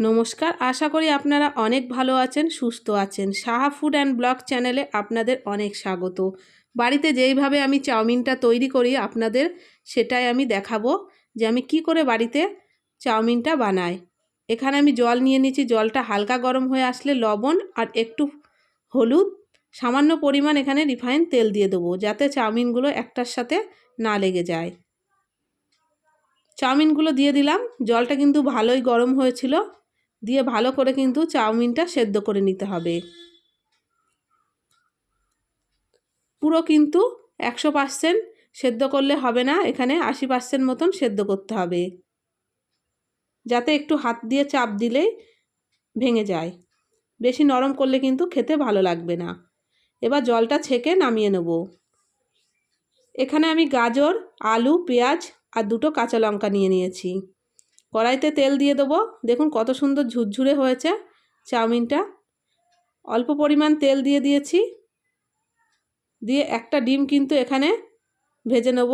নমস্কার, আশা করি আপনারা অনেক ভালো আছেন, সুস্থ আছেন। সাহা ফুড অ্যান্ড ব্লগ চ্যানেলে আপনাদের অনেক স্বাগত। বাড়িতে যেইভাবে আমি চাউমিনটা তৈরি করি আপনাদের, সেটাই আমি দেখাবো যে আমি কি করে বাড়িতে চাউমিনটা বানাই। এখানে আমি জল নিয়ে নিচ্ছি জলটা হালকা গরম হয়ে আসলে লবণ আর একটু হলুদ। সামান্য পরিমাণ এখানে রিফাইন তেল দিয়ে দেবো, যাতে চাউমিনগুলো একটার সাথে না লেগে যায়। চাউমিনগুলো দিয়ে দিলাম, জলটা কিন্তু ভালোই গরম হয়েছিল। দিয়ে ভালো করে কিন্তু চাউমিনটা সেদ্ধ করে নিতে হবে। পুরো কিন্তু একশো পার্সেন্ট সেদ্ধ করলে হবে না, এখানে আশি পার্সেন্ট মতন সেদ্ধ করতে হবে। যাতে একটু হাত দিয়ে চাপ দিলে ভেঙে যায়। বেশি নরম করলে কিন্তু খেতে ভালো লাগবে না। এবার জলটা ছেঁকে নামিয়ে নেব। এখানে আমি গাজর, আলু, পেঁয়াজ আর দুটো কাঁচা লঙ্কা নিয়ে নিয়েছি। কড়াইতে তেল দিয়ে দেবো। দেখুন কত সুন্দর ঝুরঝুরে হয়েছে চাউমিনটা। অল্প পরিমাণ তেল দিয়ে দিয়েছি। দিয়ে একটা ডিম কিন্তু এখানে ভেজে নেব।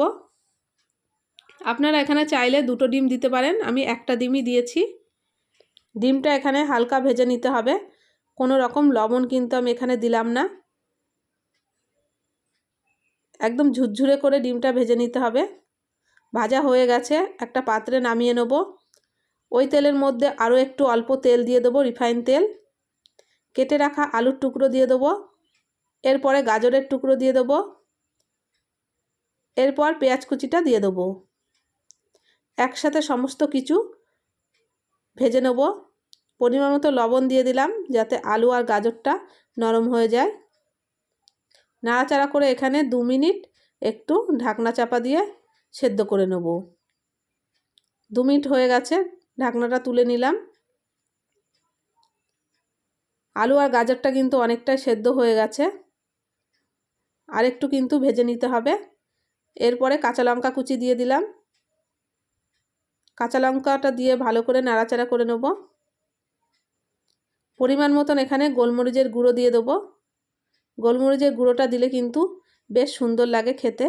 আপনারা এখানে চাইলে দুটো ডিম দিতে পারেন। আমি একটা ডিমই দিয়েছি। ডিমটা এখানে হালকা ভেজে নিতে হবে। কোনো রকম লবণ কিন্তু আমি এখানে দিলাম না। একদম ঝুরঝুরে করে ডিমটা ভেজে নিতে হবে। ভাজা হয়ে গেছে। একটা পাত্রে নামিয়ে নেব। ওই তেলের মধ্যে আরও একটু অল্প তেল দিয়ে দেবো, রিফাইন তেল। কেটে রাখা আলুর টুকরো দিয়ে দেবো। এরপরে গাজরের টুকরো দিয়ে দেবো। এরপর পেঁয়াজ কুচিটা দিয়ে দেবো। একসাথে সমস্ত কিছু ভেজে নেব। পরিমাণ মতো লবণ দিয়ে দিলাম যাতে আলু আর গাজরটা নরম হয়ে যায়। নাড়াচাড়া করে এখানে দু মিনিট একটু ঢাকনা চাপা দিয়ে সেদ্ধ করে নেব। দু মিনিট হয়ে গেছে ঢাকনাটা তুলে নিলাম। আলু আর গাজরটা কিন্তু অনেকটাই সেদ্ধ হয়ে গেছে। আর একটু কিন্তু ভেজে নিতে হবে। এরপরে কাঁচা লঙ্কা কুচি দিয়ে দিলাম। কাঁচা লঙ্কাটা দিয়ে ভালো করে নাড়াচাড়া করে নেব। পরিমাণ মতন এখানে গোলমরিচের গুঁড়ো দিয়ে দেবো। গোলমরিচের গুঁড়োটা দিলে কিন্তু বেশ সুন্দর লাগে খেতে।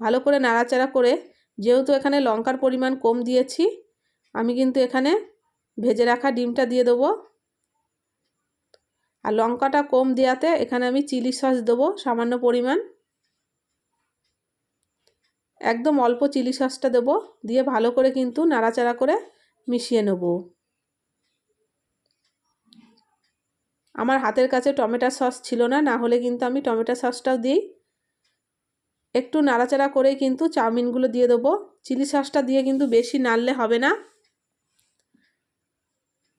ভালো করে নাড়াচাড়া করে, যেহেতু এখানে লঙ্কার পরিমাণ কম দিয়েছি আমি কিন্তু এখানে ভেজে রাখা ডিমটা দিয়ে দেবো। আর লঙ্কাটা কম দেওয়াতে এখানে আমি চিলি সস দেবো, সামান্য পরিমাণ। একদম অল্প চিলি সসটা দেবো, দিয়ে ভালো করে কিন্তু নাড়াচাড়া করে মিশিয়ে নেব। আমার হাতের কাছে টমেটো সস ছিল না না হলে কিন্তু আমি টমেটো সসটাও দিই। একটু নাড়াচাড়া করেই কিন্তু চাউমিনগুলো দিয়ে দেবো। চিলি সসটা দিয়ে কিন্তু বেশি নাড়লে হবে না।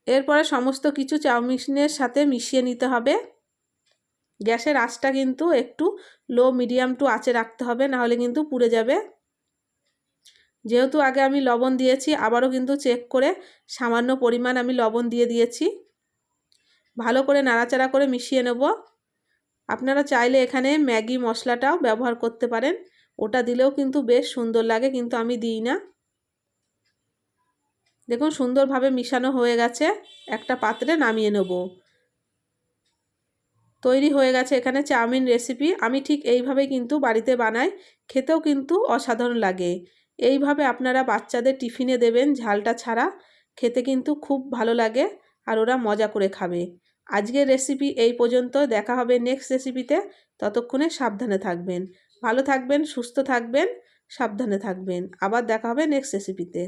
এরপরে সমস্ত কিছু চাউমিনের সাথে মিশিয়ে নিতে হবে। গ্যাসের আঁচটা কিন্তু একটু লো, মিডিয়াম টু আঁচে রাখতে হবে, নাহলে কিন্তু পুড়ে যাবে। যেহেতু আগে আমি লবণ দিয়েছি, আবারও কিন্তু চেক করে সামান্য পরিমাণ আমি লবণ দিয়ে দিয়েছি। ভালো করে নাড়াচাড়া করে মিশিয়ে নেব। আপনারা চাইলে এখানে ম্যাগি মশলাটাও ব্যবহার করতে পারেন। ওটা দিলেও কিন্তু বেশ সুন্দর লাগে, কিন্তু আমি দিই না। দেখুন, সুন্দরভাবে মিশানো হয়ে গেছে। একটা পাত্রে নামিয়ে নেব। তৈরি হয়ে গেছে এখানে চাউমিন রেসিপি আমি ঠিক এইভাবে কিন্তু বাড়িতে বানাই। খেতেও কিন্তু অসাধারণ লাগে। এইভাবে আপনারা বাচ্চাদের টিফিনে দেবেন ঝালটা ছাড়া। খেতে কিন্তু খুব ভালো লাগে আর ওরা মজা করে খাবে। আজকের রেসিপি এই পর্যন্ত দেখা হবে নেক্সট রেসিপিতে ততক্ষণে সাবধানে থাকবেন। ভালো থাকবেন, সুস্থ থাকবেন, সাবধানে থাকবেন। আবার দেখা হবে নেক্সট রেসিপিতে